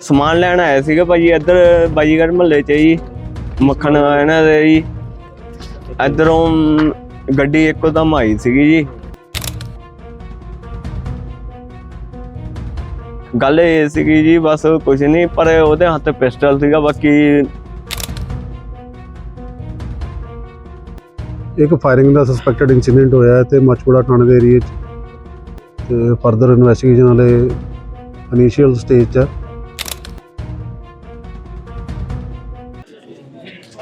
ਸਮਾਨ ਲੈਣ ਆਇਆ ਸੀਗਾ ਭਾਜੀ, ਇੱਧਰ ਬਾਜੀਗਰ ਮਹੱਲੇ 'ਚ ਜੀ, ਮੱਖਣ ਇਹਨਾਂ ਦੇ ਜੀ। ਇੱਧਰੋਂ ਗੱਡੀ ਇੱਕੋ ਦਮ ਆਈ ਸੀਗੀ ਜੀ। ਗੱਲ ਇਹ ਸੀਗੀ ਜੀ, ਬਸ ਕੁਝ ਨਹੀਂ, ਪਰ ਉਹਦੇ ਹੱਥ ਪਿਸਟਲ ਸੀਗਾ, ਬਾਕੀ ਇੱਕ ਫਾਇਰਿੰਗ ਦਾ ਸਸਪੈਕਟਡ ਇਨਸੀਡੈਂਟ ਹੋਇਆ ਹੈ ਤੇ ਮਚਪੁਰਾ ਥਾਣੇ ਦੇ ਏਰੀਏ 'ਚ। ਤੇ ਫਰਦਰ ਇਨਵੈਸਟੀਗੇਸ਼ਨ ਵਾਲੇ ਇਨੀਸ਼ੀਅਲ ਸਟੇਜ 'ਚ ਹੈ।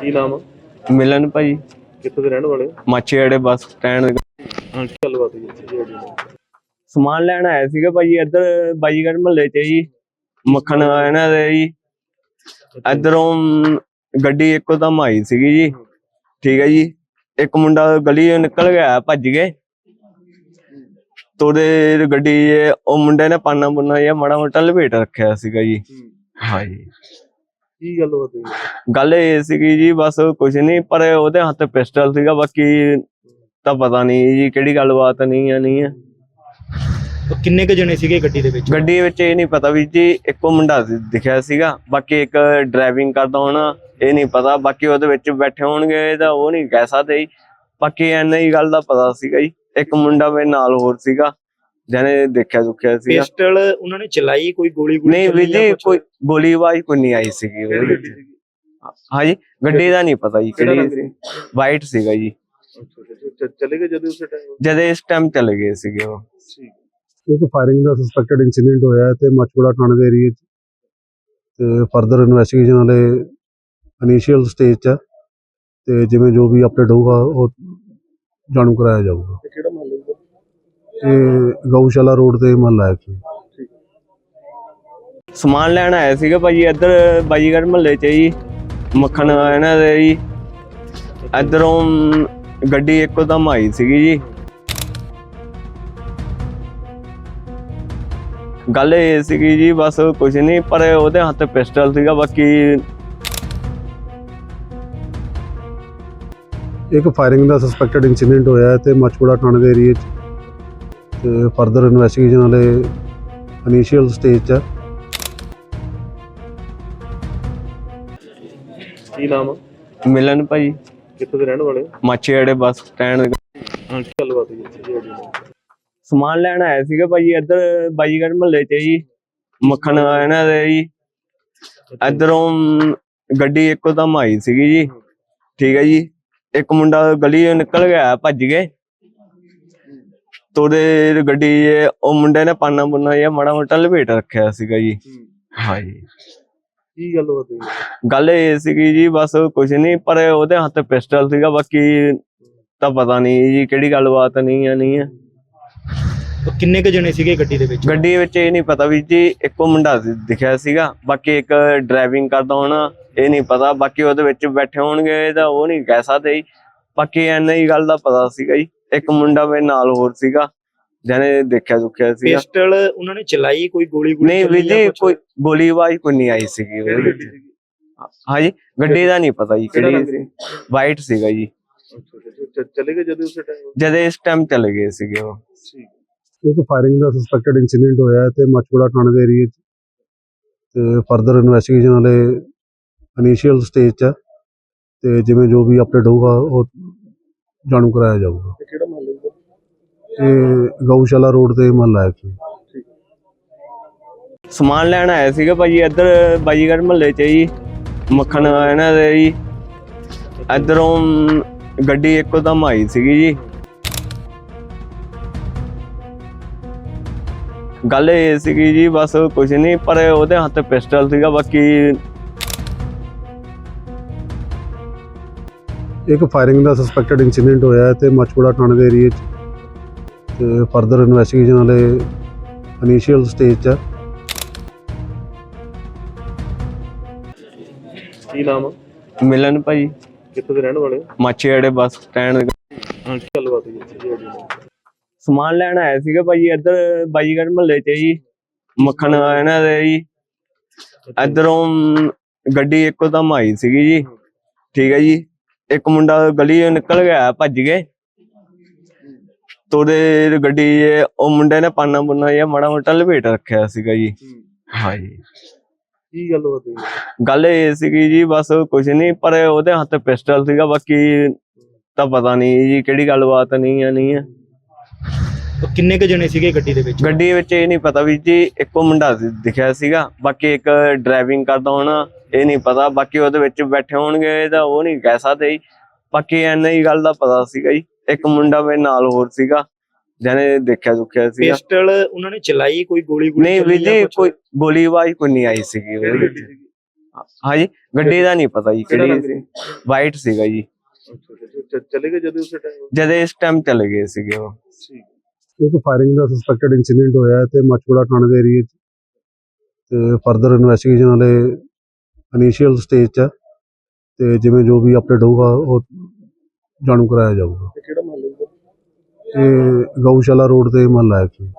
ਕੀ ਨਾਮ ਆ? ਮਿਲਣ ਭਾਜੀ ਕਿੱਥੋਂ ਦੇ ਰਹਿਣ ਵਾਲੇ ਹੋ? ਮਾਛੀਵਾੜੇ ਬੱਸ ਸਟੈਂਡ। ਹਾਂ ਕੀ ਗੱਲਬਾਤ ਹੋਈ ਇੱਥੇ? ਸਮਾਨ ਲੈਣ ਆਇਆ ਸੀਗਾ ਭਾਜੀ ਇੱਧਰ ਬਾਜੀਗਰ ਮਹੱਲੇ 'ਚ ਜੀ ਮੱਖਣ ਇਹਨਾਂ ਦੇ ਜੀ। ਇੱਧਰੋਂ ਗੱਡੀ ਇੱਕੋ ਦਮ ਆਈ ਸੀਗੀ ਜੀ। ਠੀਕ ਹੈ ਜੀ ਇੱਕ ਮੁੰਡਾ ਗਲੀ 'ਚੋਂ ਨਿਕਲ ਗਿਆ ਭੱਜ ਗਏ। ਤੋੜੇ ਗੱਡੀ 'ਚ ਉਹ ਮੁੰਡੇ ਨੇ ਪਾਨਾ ਪੁੰਨਾ ਜਿਹਾ ਮਾੜਾ ਮੋਟਾ ਲਪੇਟ ਰੱਖਿਆ ਸੀਗਾ ਜੀ। ਹਾਂ। ਜੀ ਕੀ ਗੱਲਬਾਤ ਹੋਈ ਗੱਲ ਇਹ ਸੀਗੀ ਜੀ ਬਸ ਕੁਝ ਨਹੀਂ ਪਰ ਉਹਦੇ ਹੱਥ ਪਿਸਟਲ ਸੀਗਾ ਬਾਕੀ ਤਾਂ ਪਤਾ ਨਹੀਂ ਜੀ ਕਿਹੜੀ ਗੱਲਬਾਤ ਨਹੀਂ ਆ ਨਹੀਂ ਆ। ਕਿੰਨੇ ਕ ਜਣੇ ਸੀਗੇ ਗੱਡੀ ਦੇ ਵਿੱਚ? ਗੱਡੀ ਵਿੱਚ ਇਹ ਨਹੀਂ ਪਤਾ ਵੀ ਜੀ ਇੱਕੋ ਮੁੰਡਾ ਸੀ- ਦਿਖਿਆ ਸੀਗਾ ਬਾਕੀ ਇੱਕ ਡਰਾਈਵਿੰਗ ਕਰਦਾ ਹੋਣਾ ਇਹ ਨਹੀਂ ਪਤਾ ਬਾਕੀ ਉਹਦੇ ਵਿੱਚ ਬੈਠੇ ਹੋਣਗੇ ਤਾਂ ਉਹ ਨਹੀਂ ਕਹਿ ਸਕਦੇ ਜੀ। ਬਾਕੀ ਐਨਾ ਹੀ ਗੱਲ ਦਾ ਪਤਾ ਸੀਗਾ ਜੀ ਇੱਕ ਮੁੰਡਾ ਮੇਰੇ ਨਾਲ ਹੋਰ ਸੀਗਾ। ਜਿਹਨੇ ਦੇਖਿਆ ਦੁਖਿਆ ਸੀਗਾ। ਪਿਸਟਲ ਉਹਨਾਂ ਨੇ ਚਲਾਈ ਕੋਈ ਗੋਲੀ ਗੋਲੀ ਨਹੀਂ ਵੀ ਜੀ ਕੋਈ ਗੋਲੀ ਆਵਾਜ਼ ਕੋਈ ਨਹੀਂ ਆਈ ਸੀਗੀ ਉਹਦੇ ਵਿੱਚ। ਗੱਡੀ ਸੀਗੀ? ਹਾਂਜੀ ਗੱਡੀ ਦਾ ਨਹੀਂ ਪਤਾ ਜੀ ਕਿਹੜਾ ਸੀ। ਵਾਈਟ ਸੀਗਾ ਜੀ। ਚਲੇ ਗਏ ਜਦੋਂ ਉਸੇ ਟਾਈਮ ਜਦ ਇਸ ਟਾਈਮ ਚਲੇ ਗਏ ਸੀਗੇ ਉਹ। ਇੱਕ ਫਾਇਰਿੰਗ ਦਾ ਸਸਪੈਕਟਡ ਇਨਸੀਡੈਂਟ ਹੋਇਆ ਹੈ ਤੇ ਮਚਪੁਰਾ ਥਾਣੇ ਦੇ ਏਰੀਏ 'ਚ। ਤੇ ਫਰਦਰ ਇਨਵੈਸਟੀਗੇਸ਼ਨ ਵਾਲੇ ਇਨੀਸ਼ੀਅਲ ਸਟੇਜ 'ਚ। ਤੇ ਜਿਵੇਂ ਜੋ ਵੀ ਅਪਡੇਟ ਹੋਊਗਾ ਉਹ ਜਾਣੂ ਕਰਾਇਆ ਜਾਊਗਾ। ਕਿਹੜਾ ਇਹ ਗਊਸ਼ਾਲਾ ਰੋਡ ਤੇ ਮਹੱਲਾ ਹੈ ਜੀ ਸਮਾਨ ਲੈਣ ਆਇਆ ਸੀਗਾ ਭਾਜੀ ਇੱਧਰ ਬਾਜੀਗਰ ਮਹੱਲੇ 'ਚ ਜੀ ਮੱਖਣ ਇਹਨਾਂ ਦੇ ਜੀ। ਇੱਧਰੋਂ ਗੱਡੀ ਇੱਕੋ ਦਮ ਆਈ ਸੀਗੀ ਜੀ। ਗੱਲ ਇਹ ਸੀਗੀ ਜੀ ਬਸ ਕੁਝ ਨਹੀਂ ਪਰ ਉਹਦੇ ਹੱਥ ਪਿਸਟਲ ਸੀਗਾ ਬਾਕੀ ਇੱਕ ਫਾਇਰਿੰਗ ਦਾ ਸਸਪੈਕਟਡ ਇਨਸੀਡੈਂਟ ਹੋਇਆ ਤੇ ਮਚਪੁਰਾ ਥਾਣੇ ਦੇ ਏਰੀਏ 'ਚ। ਤੇ ਫਰਦਰ ਇਨਵੈਸਟੀਗੇਸ਼ਨ ਵਾਲੇ ਇਨੀਸ਼ੀਅਲ ਸਟੇਜ 'ਚ ਹੈ। ਕੀ ਨਾਮ ਆ? ਮਿਲਣ ਭਾਜੀ ਕਿੱਥੋਂ ਦੇ ਰਹਿਣ ਵਾਲੇ? ਮਾਛੀਵਾੜੇ ਬੱਸ ਸਟੈਂਡ ਗੱਲਬਾਤ ਹੋਈ ਇੱਥੇ ਜੀ ਅੱਜ? ਸਮਾਨ ਲੈਣ ਆਇਆ ਸੀਗਾ ਭਾਜੀ ਇੱਧਰ ਬਾਜੀਗਰ ਮਹੱਲੇ 'ਚ ਜੀ ਮੱਖਣ ਇਹਨਾਂ ਦੇ ਜੀ ਇੱਧਰੋਂ ਗੱਡੀ ਇੱਕੋ ਦਮ ਆਈ ਸੀਗੀ ਜੀ ਠੀਕ ਹੈ ਜੀ ਇੱਕ ਮੁੰਡਾ ਗਲੀ 'ਚੋਂ ਨਿਕਲ ਗਿਆ ਭੱਜ ਗਏ ਤੋੜੇ ਗੱਡੀ 'ਚ ਉਹ ਮੁੰਡੇ ਨੇ ਪਾਨਾ ਪੁੰਨਾ ਜਿਹਾ ਮਾੜਾ ਮੋਟਾ ਲਪੇਟ ਰੱਖਿਆ ਸੀਗਾ ਜੀ। ਹਾਂ। ਜੀ ਕੀ ਗੱਲਬਾਤ ਹੋਈ ਗੱਲ ਇਹ ਸੀਗੀ ਜੀ ਬਸ ਕੁਝ ਨਹੀਂ ਪਰ ਉਹਦੇ ਹੱਥ ਪਿਸਟਲ ਸੀਗਾ ਬਾਕੀ ਤਾਂ ਪਤਾ ਨਹੀਂ ਜੀ ਕਿਹੜੀ ਗੱਲਬਾਤ ਨਹੀਂ ਆ ਨਹੀਂ ਆ। ਉਹ ਕਿੰਨੇ ਕ ਜਣੇ ਸੀਗੇ ਗੱਡੀ ਦੇ ਵਿੱਚ? ਗੱਡੀ ਵਿੱਚ ਇਹ ਨਹੀਂ ਪਤਾ ਵੀ ਜੀ ਇੱਕੋ ਮੁੰਡਾ ਦਿਖਿਆ ਸੀਗਾ ਬਾਕੀ ਇੱਕ ਡਰਾਈਵਿੰਗ ਕਰਦਾ ਹੋਣਾ ਇਹ ਨਹੀਂ ਪਤਾ ਬਾਕੀ ਉਹਦੇ ਵਿੱਚ ਬੈਠੇ ਹੋਣਗੇ ਤਾਂ ਉਹ ਨਹੀਂ ਕਹਿ ਸਕਦੇ ਬਾਕੀ ਐਨਾ ਹੀ ਗੱਲ ਦਾ ਪਤਾ ਸੀਗਾ ਜੀ। ਇੱਕ ਮੁੰਡਾ ਮੇਰੇ ਨਾਲ ਹੋਰ ਸੀਗਾ ਜਿਹਨੇ ਦੇਖਿਆ ਦੁਖਿਆ ਸੀਗਾ। ਪਿਸਟਲ ਉਹਨਾਂ ਨੇ ਚਲਾਈ ਕੋਈ ਗੋਲੀ ਗੋਲੀ ਨਹੀਂ ਵੀ ਜੀ ਕੋਈ ਗੋਲੀ ਆਵਾਜ਼ ਕੋਈ ਨਹੀਂ ਆਈ ਸੀਗੀ ਉਹਦੇ ਵਿੱਚ। ਗੱਡੀ ਸੀਗੀ? ਹਾਂਜੀ ਗੱਡੀ ਦਾ ਨਹੀਂ ਪਤਾ ਜੀ ਕਿਹੜਾ ਸੀ ਵਾਈਟ ਸੀਗਾ ਜੀ। ਚਲੇ ਗਏ ਜਦੋਂ ਉਸੇ ਟਾਈਮ ਜਦ ਇਸ ਟਾਈਮ ਚਲੇ ਗਏ ਸੀਗੇ ਉਹ। ਇੱਕ ਫਾਇਰਿੰਗ ਦਾ ਸਸਪੈਕਟਡ ਇਨਸੀਡੈਂਟ ਹੋਇਆ ਹੈ ਤੇ ਮਚਪੁਰਾ ਥਾਣੇ ਦੇ ਏਰੀਏ 'ਚ। ਤੇ ਫਰਦਰ ਇਨਵੈਸਟੀਗੇਸ਼ਨ ਵਾਲੇ ਇਨੀਸ਼ੀਅਲ ਸਟੇਜ 'ਚ। ਤੇ ਜਿਵੇਂ ਜੋ ਵੀ ਅਪਡੇਟ ਹੋਊਗਾ ਉਹ ਜਾਣੂ ਕਰਾਇਆ ਜਾਊਗਾ। ਤੇ ਕਿਹੜਾ ਮਹੱਲੇ ਦਾ ਇਹ ਗਊਸ਼ਾਲਾ ਰੋਡ ਤੇ ਮਹੱਲਾ ਹੈ ਜੀ ਸਮਾਨ ਲੈਣ ਆਇਆ ਸੀਗਾ ਭਾਜੀ ਇੱਧਰ ਬਾਜੀਗਰ ਮਹੱਲੇ 'ਚ ਜੀ ਮੱਖਣ ਇਹਨਾਂ ਦੇ ਜੀ। ਇੱਧਰੋਂ ਗੱਡੀ ਇੱਕੋ ਦਮ ਆਈ ਸੀਗੀ ਜੀ। ਗੱਲ ਇਹ ਸੀਗੀ ਜੀ ਬਸ ਕੁਝ ਨਹੀਂ ਪਰ ਉਹਦੇ ਹੱਥ ਪਿਸਟਲ ਸੀਗਾ ਬਾਕੀ ਇੱਕ ਫਾਇਰਿੰਗ ਦਾ ਸਸਪੈਕਟਡ ਇਨਸੀਡੈਂਟ ਹੋਇਆ ਹੈ ਤੇ ਮਚਪੁਰਾ ਥਾਣੇ ਦੇ ਏਰੀਏ 'ਚ। ਤੇ ਫਰਦਰ ਇਨਵੈਸਟੀਗੇਸ਼ਨ ਵਾਲੇ ਇਨੀਸ਼ੀਅਲ ਸਟੇਜ 'ਚ ਹੈ। ਕੀ ਨਾਮ ਆ? ਮਿਲਣ ਭਾਜੀ ਕਿੱਥੋਂ ਦੇ ਰਹਿਣ ਵਾਲੇ ਹੋ? ਮਾਛੀਵਾੜੇ ਬੱਸ ਸਟੈਂਡ। ਹਾਂ ਕੀ ਗੱਲਬਾਤ ਹੋਈ ਇੱਥੇ? ਜੀ ਅੱਜ? ਸਮਾਨ ਲੈਣ ਆਇਆ ਸੀਗਾ ਭਾਜੀ ਇੱਧਰ ਬਾਜੀਗਰ ਮਹੱਲੇ 'ਚ ਜੀ। ਮੱਖਣ ਇਹਨਾਂ ਦੇ ਜੀ। ਇੱਧਰੋਂ ਗੱਡੀ ਇੱਕੋ ਦਮ ਆਈ ਸੀਗੀ ਜੀ। ਠੀਕ ਹੈ ਜੀ। ਇੱਕ ਮੁੰਡਾ ਗਲੀ 'ਚੋਂ ਨਿਕਲ ਗਿਆ ਭੱਜ ਗਏ। ਤੋੜੇ ਗੱਡੀ 'ਚ ਉਹ ਮੁੰਡੇ ਨੇ ਪਾਨਾ ਪੁੰਨਾ ਜਿਹਾ ਮਾੜਾ ਮੋਟਾ ਲਪੇਟ ਰੱਖਿਆ ਸੀਗਾ ਜੀ। ਹਾਂ ਜੀ ਕੀ ਗੱਲਬਾਤ ਹੋਈ ਗੱਲ ਇਹ ਸੀਗੀ ਜੀ ਬਸ ਕੁਝ ਨਹੀਂ ਪਰ ਉਹਦੇ ਹੱਥ ਪਿਸਟਲ ਸੀਗਾ ਬਾਕੀ ਤਾਂ ਪਤਾ ਨਹੀਂ ਜੀ ਕਿਹੜੀ ਗੱਲਬਾਤ ਨਹੀਂ ਆ ਨਹੀਂ ਆ। ਉਹ ਕਿੰਨੇ ਕ ਜਣੇ ਸੀਗੇ ਗੱਡੀ ਦੇ ਵਿੱਚ? ਗੱਡੀ ਵਿੱਚ ਇਹ ਨਹੀਂ ਪਤਾ ਵੀ ਜੀ ਇੱਕੋ ਮੁੰਡਾ ਸੀ- ਦਿਖਿਆ ਸੀਗਾ ਬਾਕੀ ਇੱਕ ਡਰਾਈਵਿੰਗ ਕਰਦਾ ਹੋਣਾ ਇਹ ਨਹੀਂ ਪਤਾ ਬਾਕੀ ਉਹਦੇ ਵਿੱਚ ਬੈਠੇ ਹੋਣਗੇ ਤਾਂ ਉਹ ਨਹੀਂ ਕਹਿ ਸਕਦੇ ਬਾਕੀ ਐਨਾ ਹੀ ਗੱਲ ਦਾ ਪਤਾ ਸੀਗਾ ਜੀ। ਇੱਕ ਮੁੰਡਾ ਮੇਰੇ ਨਾਲ ਹੋਰ ਸੀਗਾ ਜਿਹਨੇ ਦੇਖਿਆ ਦੁਖਿਆ ਸੀਗਾ। ਪਿਸਟਲ ਉਹਨਾਂ ਨੇ ਚਲਾਈ ਕੋਈ ਗੋਲੀ ਗੋਲੀ ਨਹੀਂ ਵੀ ਜੀ ਕੋਈ ਗੋਲੀ ਆਵਾਜ਼ ਕੋਈ ਨਹੀਂ ਆਈ ਸੀਗੀ ਉਹਦੇ ਵਿੱਚ ਗੱਡੀ ਸੀਗੀ ਹਾਂਜੀ ਗੱਡੀ ਦਾ ਨਹੀਂ ਪਤਾ ਜੀ ਕਿਹੜਾ ਸੀ ਵਾਈਟ ਸੀਗਾ ਜੀ। ਚਲੇ ਗਏ ਜਦੋਂ ਉਸੇ ਟਾਈਮ ਜਦ ਇਸ ਟਾਈਮ ਚਲੇ ਗਏ ਸੀਗੇ ਉਹ। ਠੀਕ। ਇੱਕ ਫਾਇਰਿੰਗ ਦਾ ਸਸਪੈਕਟਡ ਇਨਸੀਡੈਂਟ ਹੋਇਆ ਹੈ ਤੇ ਮਚੂੜਾ ਥਾਣੇ ਦੇ ਏਰੀਏ 'ਚ। ਤੇ ਫਰਦਰ ਇਨਵੈਸਟੀਗੇਸ਼ਨ ਵਾਲੇ ਇਨੀਸ਼ੀਅਲ ਸਟੇਜ 'ਚ ਹੈ ਤੇ ਜਿਵੇਂ ਜੋ ਵੀ ਅਪਡੇਟ ਹੋਊਗਾ ਉਹ ਜਾਣੂ ਕਰਾਇਆ ਜਾਊਗਾ। ਤੇ ਕਿਹੜਾ ਮਹੱਲਾ ਇਹ ਗਊਸ਼ਾਲਾ ਰੋਡ ਤੇ ਮਹੱਲਾ ਹੈ ਜੀ